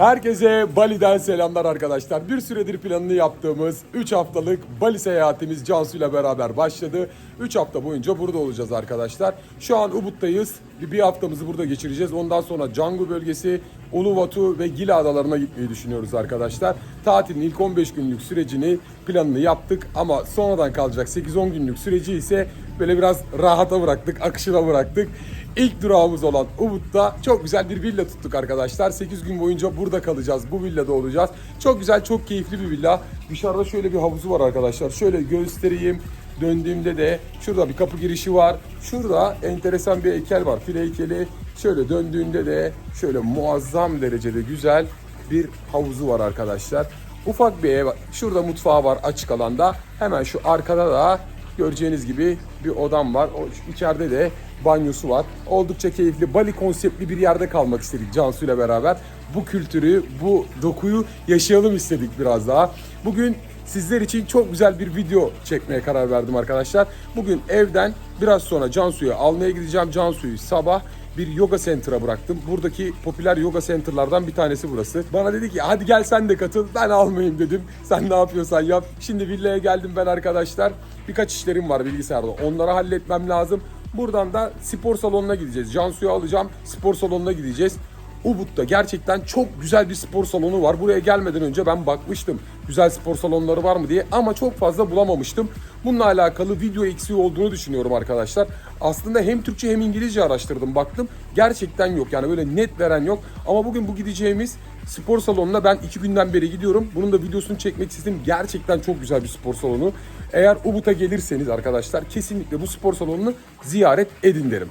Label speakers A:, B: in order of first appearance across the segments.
A: Herkese Bali'den selamlar arkadaşlar. Bir süredir planını yaptığımız 3 haftalık Bali seyahatimiz Cansu ile beraber başladı. 3 hafta boyunca burada olacağız arkadaşlar. Şu an Ubud'dayız. Bir, haftamızı burada geçireceğiz. Ondan sonra Canggu bölgesi, Uluwatu ve Gili adalarına gitmeyi düşünüyoruz arkadaşlar. Tatilin ilk 15 günlük sürecini planını yaptık ama sonradan kalacak 8-10 günlük süreci ise böyle biraz rahata bıraktık, akışına bıraktık. İlk durağımız olan Ubud'da çok güzel bir villa tuttuk arkadaşlar. 8 gün boyunca burada kalacağız. Bu villada olacağız. Çok güzel, çok keyifli bir villa. Dışarıda şöyle bir havuzu var arkadaşlar. Şöyle göstereyim. Döndüğümde de şurada bir kapı girişi var. Şurada enteresan bir heykel var. Fil heykeli. Şöyle döndüğünde de şöyle muazzam derecede güzel bir havuzu var arkadaşlar. Ufak bir ev. Şurada mutfağı var açık alanda. Hemen şu arkada da Göreceğiniz gibi bir odam var. O içeride de banyosu var. Oldukça keyifli, Bali konseptli bir yerde kalmak istedik Cansu ile beraber. Bu kültürü, bu dokuyu yaşayalım istedik biraz daha. Bugün sizler için çok güzel bir video çekmeye karar verdim arkadaşlar. Bugün evden biraz sonra Cansu'yu almaya gideceğim. Cansu'yu sabah bir yoga center'a bıraktım. Buradaki popüler yoga center'lardan bir tanesi burası. Bana dedi ki hadi gel sen de katıl. Ben almayayım dedim. Sen ne yapıyorsan yap. Şimdi villaya geldim ben arkadaşlar. Birkaç işlerim var bilgisayarda. Onları halletmem lazım. Buradan da spor salonuna gideceğiz. Cansu'yu alacağım. Spor salonuna gideceğiz. Ubud'da gerçekten çok güzel bir spor salonu var. Buraya gelmeden önce ben bakmıştım. Güzel spor salonları var mı diye ama çok fazla bulamamıştım. Bununla alakalı video eksiği olduğunu düşünüyorum arkadaşlar. Aslında hem Türkçe hem İngilizce araştırdım baktım. Gerçekten yok yani böyle net veren yok. Ama bugün bu gideceğimiz spor salonuna ben iki günden beri gidiyorum. Bunun da videosunu çekmek istedim. Gerçekten çok güzel bir spor salonu. Eğer Ubud'a gelirseniz arkadaşlar kesinlikle bu spor salonunu ziyaret edin derim.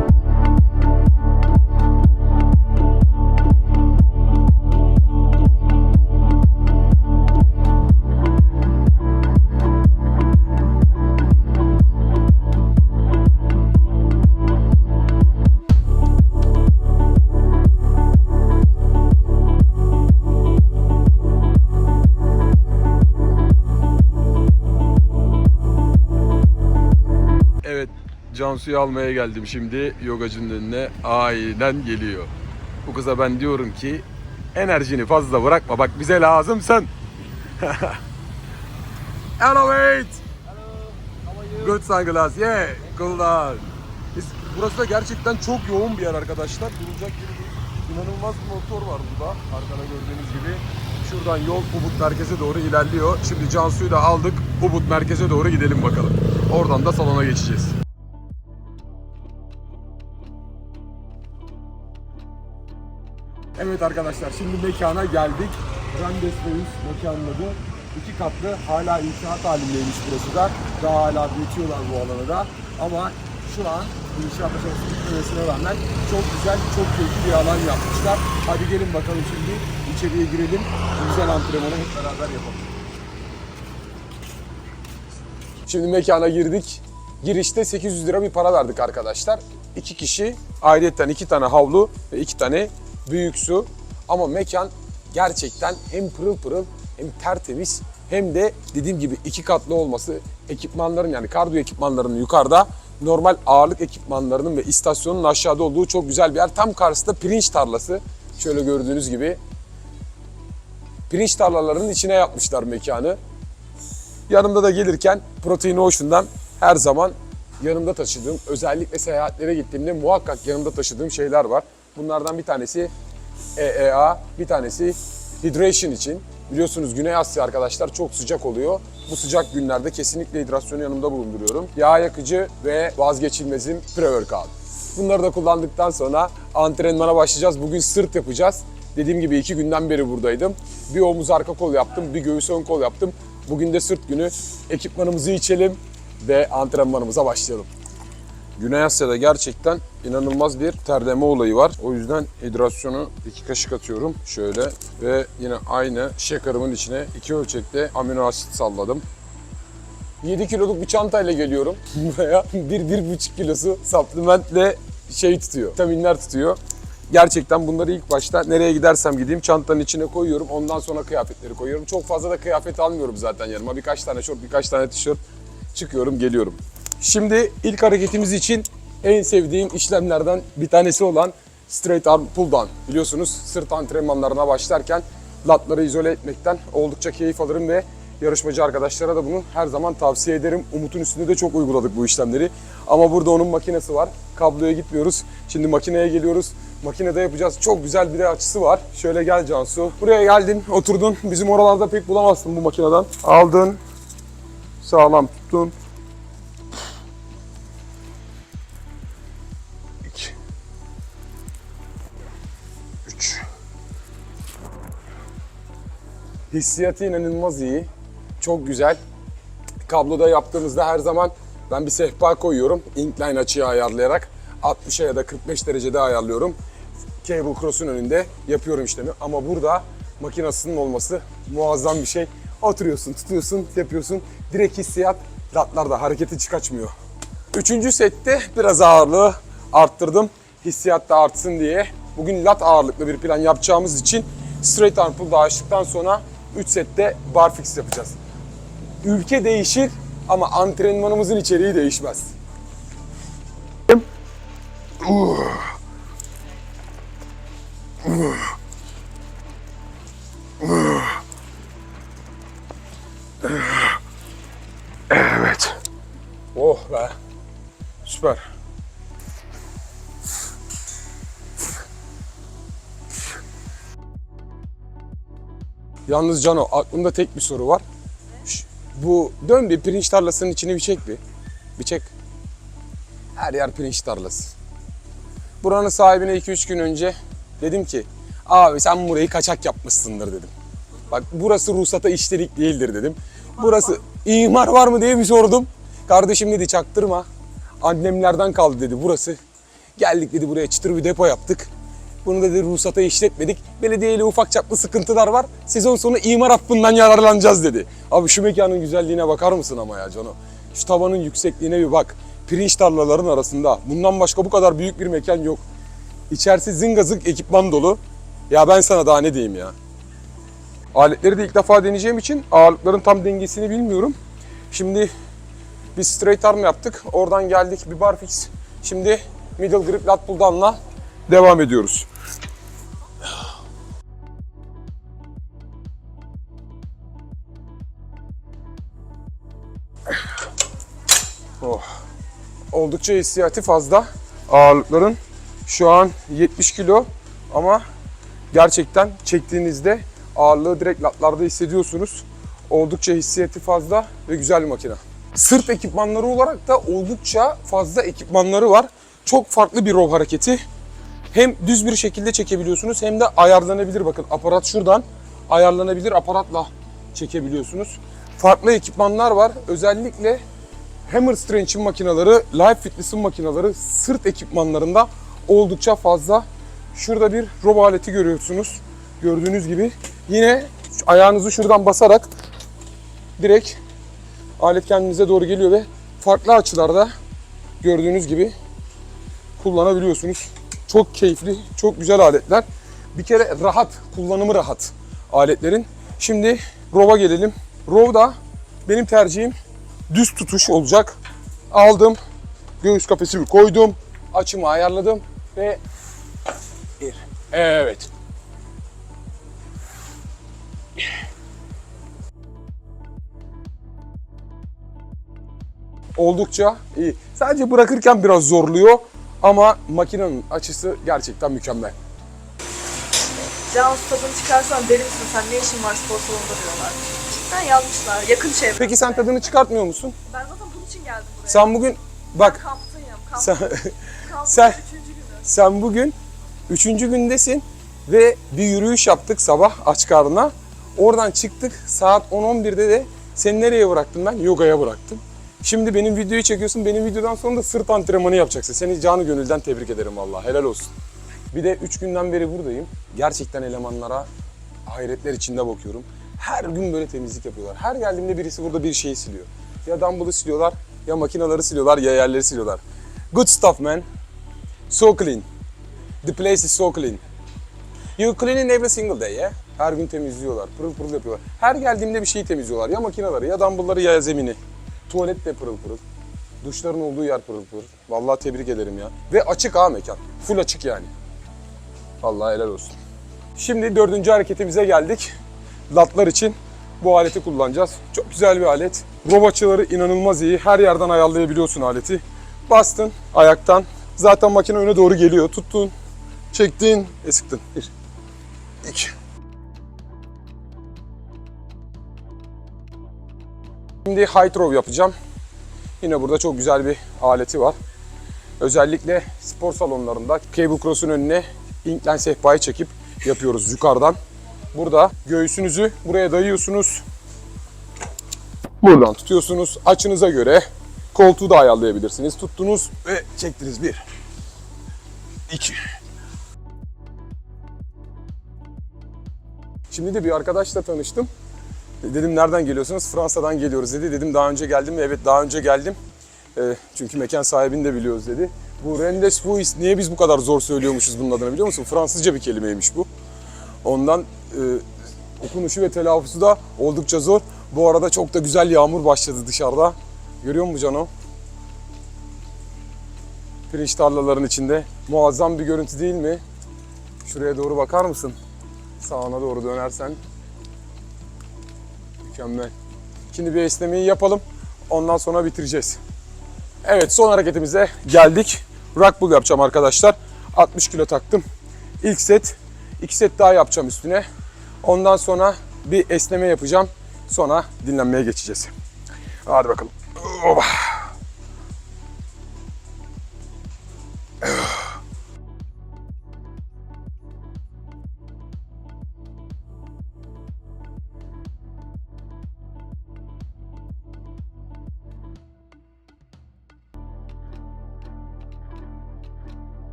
A: Cansu'yu almaya geldim şimdi yogacının önüne. Aynen geliyor. Bu kıza ben diyorum ki enerjini fazla bırakma. Bak bize lazımsın. Hello mate. Good sunglass. Yeah, cool down. Burası da gerçekten çok yoğun bir yer arkadaşlar. Yeri değil. İnanılmaz bir motor var burada. Arkada gördüğünüz gibi. Şuradan yol Ubud merkeze doğru ilerliyor. Şimdi Cansu'yu da aldık. Ubud merkeze doğru gidelim bakalım. Oradan da salona geçeceğiz. Evet arkadaşlar şimdi mekana geldik. Randes'teyiz mekanın adı. İki katlı hala inşaat halindeymiş burası da. Daha hala büyütüyorlar bu alanı da. Ama şu an inşaat aşaması bitmemesine rağmen çok güzel, çok keyifli bir alan yapmışlar. Hadi gelin bakalım şimdi içeriye girelim. Güzel antrenmanı hep beraber yapalım. Şimdi mekana girdik. Girişte 800 lira bir para verdik arkadaşlar. İki kişi, ayrıyetten iki tane havlu ve iki tane büyük su. Ama mekan gerçekten hem pırıl pırıl hem tertemiz hem de dediğim gibi iki katlı olması ekipmanların yani kardiyo ekipmanlarının yukarıda normal ağırlık ekipmanlarının ve istasyonun aşağıda olduğu çok güzel bir yer. Tam karşısında pirinç tarlası. Şöyle gördüğünüz gibi pirinç tarlalarının içine yapmışlar mekanı. Yanımda da gelirken Protein Ocean'dan her zaman yanımda taşıdığım, özellikle seyahatlere gittiğimde muhakkak yanımda taşıdığım şeyler var. Bunlardan bir tanesi EEA, bir tanesi hydration için. Biliyorsunuz Güney Asya arkadaşlar çok sıcak oluyor. Bu sıcak günlerde kesinlikle hidrasyonu yanımda bulunduruyorum. Yağ yakıcı ve vazgeçilmezim pre-workout. Bunları da kullandıktan sonra antrenmana başlayacağız. Bugün sırt yapacağız. Dediğim gibi iki günden beri buradaydım. Bir omuz arka kol yaptım, bir göğüs ön kol yaptım. Bugün de sırt günü. Ekipmanımızı içelim ve antrenmanımıza başlayalım. Güney Asya'da gerçekten inanılmaz bir terleme olayı var. O yüzden hidrasyonu iki kaşık atıyorum şöyle ve yine aynı shaker'ımın içine iki ölçekte amino asit salladım. 7 kiloluk bir çantayla geliyorum buraya. 1-1,5 kilosu supplementle şey tutuyor, vitaminler tutuyor. Gerçekten bunları ilk başta nereye gidersem gideyim çantanın içine koyuyorum. Ondan sonra kıyafetleri koyuyorum. Çok fazla da kıyafet almıyorum zaten yanıma. Birkaç tane şort, birkaç tane tişört çıkıyorum, geliyorum. Şimdi ilk hareketimiz için en sevdiğim işlemlerden bir tanesi olan straight arm pull down. Biliyorsunuz sırt antrenmanlarına başlarken latları izole etmekten oldukça keyif alırım ve yarışmacı arkadaşlara da bunu her zaman tavsiye ederim. Umut'un üstünde de çok uyguladık bu işlemleri. Ama burada onun makinesi var. Kabloya gitmiyoruz. Şimdi makineye geliyoruz. Makinede yapacağız. Çok güzel bir de açısı var. Şöyle gel Cansu. Buraya geldin, oturdun. Bizim oralarda pek bulamazsın bu makineden. Aldın. Sağlam tuttun. Hissiyatı inanılmaz iyi. Çok güzel. Kabloda yaptığımızda her zaman ben bir sehpa koyuyorum. Incline açıyı ayarlayarak 60'a ya da 45 derecede ayarlıyorum. Cable cross'un önünde yapıyorum işlemi. Ama burada makinasının olması muazzam bir şey. Oturuyorsun, tutuyorsun, yapıyorsun. Direkt hissiyat latlarda hareketi hiç kaçmıyor. Üçüncü sette biraz ağırlığı arttırdım. Hissiyat da artsın diye. Bugün lat ağırlıklı bir plan yapacağımız için straight arm pull açtıktan sonra 3 sette barfix yapacağız. Ülke değişir ama antrenmanımızın içeriği değişmez. Evet. Oh be. Süper. Yalnız Cano aklımda tek bir soru var. Bu dön bir pirinç tarlasının içini bir çek bir. Bir çek. Her yer pirinç tarlası. Buranın sahibine 2-3 gün önce dedim ki abi sen burayı kaçak yapmışsındır dedim. Bak burası ruhsata işlerik değildir dedim. Burası imar var mı diye bir sordum. Kardeşim dedi çaktırma. Annemlerden kaldı dedi burası. Geldik dedi buraya çıtır bir depo yaptık. Bunu dedi ruhsata işletmedik. Belediyeyle ufak çaplı sıkıntılar var. Sezon sonu imar affından yararlanacağız dedi. Abi şu mekanın güzelliğine bakar mısın ama ya Cano? Şu tavanın yüksekliğine bir bak. Pirinç tarlaların arasında. Bundan başka bu kadar büyük bir mekan yok. İçerisi zıngazık ekipman dolu. Ya ben sana daha ne diyeyim ya. Aletleri de ilk defa deneyeceğim için ağırlıkların tam dengesini bilmiyorum. Şimdi biz straight arm yaptık. Oradan geldik bir barfix. Şimdi middle grip lat pull down'la devam ediyoruz. Oh. Oldukça hissiyatı fazla. Ağırlıkların şu an 70 kilo ama gerçekten çektiğinizde ağırlığı direkt latlarda hissediyorsunuz. Oldukça hissiyatı fazla ve güzel bir makine. Sırt ekipmanları olarak da oldukça fazla ekipmanları var. Çok farklı bir row hareketi. Hem düz bir şekilde çekebiliyorsunuz hem de ayarlanabilir. Bakın aparat şuradan ayarlanabilir aparatla çekebiliyorsunuz. Farklı ekipmanlar var. Özellikle Hammer Strength'in makineleri, Life Fitness'in makineleri sırt ekipmanlarında oldukça fazla. Şurada bir row aleti görüyorsunuz. Gördüğünüz gibi yine ayağınızı şuradan basarak direkt alet kendinize doğru geliyor ve farklı açılarda gördüğünüz gibi kullanabiliyorsunuz. Çok keyifli, çok güzel aletler. Bir kere rahat, kullanımı rahat aletlerin. Şimdi row'a gelelim. Row'da benim tercihim düz tutuş olacak. Aldım, göğüs kafesimi koydum, açımı ayarladım ve bir. Evet. Oldukça iyi. Sadece bırakırken biraz zorluyor ama makinenin açısı gerçekten mükemmel.
B: Can tadını çıkarsan deli sen ne işin var spor salonunda diyorlar. Cidden yazmışlar yakın çevre.
A: Peki sen tadını çıkartmıyor musun?
B: Ben zaten bunun için geldim buraya.
A: Sen bugün bak
B: Kamptayım.
A: sen,
B: Kamptayım. Kampın
A: sen-
B: üçüncü günü.
A: sen bugün üçüncü gündesin ve bir yürüyüş yaptık sabah aç karnına. Oradan çıktık saat 10-11'de de seni nereye bıraktım ben? Yogaya bıraktım. Şimdi benim videoyu çekiyorsun. Benim videodan sonra da sırt antrenmanı yapacaksın. Seni canı gönülden tebrik ederim vallahi. Helal olsun. Bir de 3 günden beri buradayım. Gerçekten elemanlara hayretler içinde bakıyorum. Her gün böyle temizlik yapıyorlar. Her geldiğimde birisi burada bir şeyi siliyor. Ya dumbbell'ı siliyorlar, ya makinaları siliyorlar, ya yerleri siliyorlar. Good stuff man. So clean. The place is so clean. You cleaning every single day yeah? Her gün temizliyorlar, pırıl pırıl yapıyorlar. Her geldiğimde bir şeyi temizliyorlar. Ya makineleri, ya dumbbellları, ya zemini. Tuvalet de pırıl pırıl. Duşların olduğu yer pırıl pırıl. Vallahi tebrik ederim ya. Ve açık ha mekan. Full açık yani. Vallahi helal olsun. Şimdi dördüncü hareketimize geldik. Latlar için bu aleti kullanacağız. Çok güzel bir alet. Robotçıları inanılmaz iyi. Her yerden ayarlayabiliyorsun aleti. Bastın ayaktan. Zaten makine öne doğru geliyor. Tuttun, çektin, e sıktın. Bir, iki. Şimdi high throw yapacağım. Yine burada çok güzel bir aleti var. Özellikle spor salonlarında cable cross'un önüne incline sehpayı çekip yapıyoruz yukarıdan. Burada göğsünüzü buraya dayıyorsunuz. Buradan tutuyorsunuz. Açınıza göre koltuğu da ayarlayabilirsiniz. Tuttunuz ve çektiniz. Bir, iki. Şimdi de bir arkadaşla tanıştım. Dedim nereden geliyorsunuz? Fransa'dan geliyoruz dedi. Dedim daha önce geldim mi? Evet daha önce geldim. Ee, çünkü mekan sahibini de biliyoruz dedi. Bu Rendes Puis niye biz bu kadar zor söylüyormuşuz bunun adını biliyor musun? Fransızca bir kelimeymiş bu. Ondan e, okunuşu ve telaffuzu da oldukça zor. Bu arada çok da güzel yağmur başladı dışarıda. Görüyor musun Cano? Pirinç tarlaların içinde. Muazzam bir görüntü değil mi? Şuraya doğru bakar mısın? Sağına doğru dönersen. Mükemmel. Şimdi bir esnemeyi yapalım. Ondan sonra bitireceğiz. Evet son hareketimize geldik. Rock pull yapacağım arkadaşlar. 60 kilo taktım. İlk set. iki set daha yapacağım üstüne. Ondan sonra bir esneme yapacağım. Sonra dinlenmeye geçeceğiz. Hadi bakalım. Oba.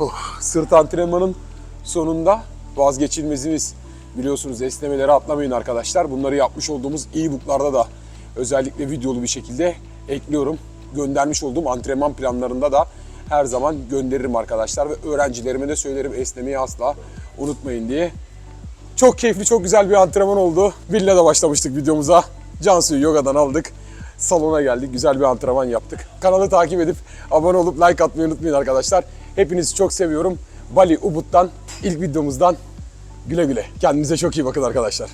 A: Oh, sırt antrenmanın sonunda vazgeçilmezimiz biliyorsunuz esnemeleri atlamayın arkadaşlar. Bunları yapmış olduğumuz e-booklarda da özellikle videolu bir şekilde ekliyorum. Göndermiş olduğum antrenman planlarında da her zaman gönderirim arkadaşlar ve öğrencilerime de söylerim esnemeyi asla unutmayın diye. Çok keyifli, çok güzel bir antrenman oldu. Villa'da başlamıştık videomuza. Cansu'yu yogadan aldık. Salona geldik. Güzel bir antrenman yaptık. Kanalı takip edip abone olup like atmayı unutmayın arkadaşlar. Hepinizi çok seviyorum. Bali Ubud'dan ilk videomuzdan güle güle. Kendinize çok iyi bakın arkadaşlar.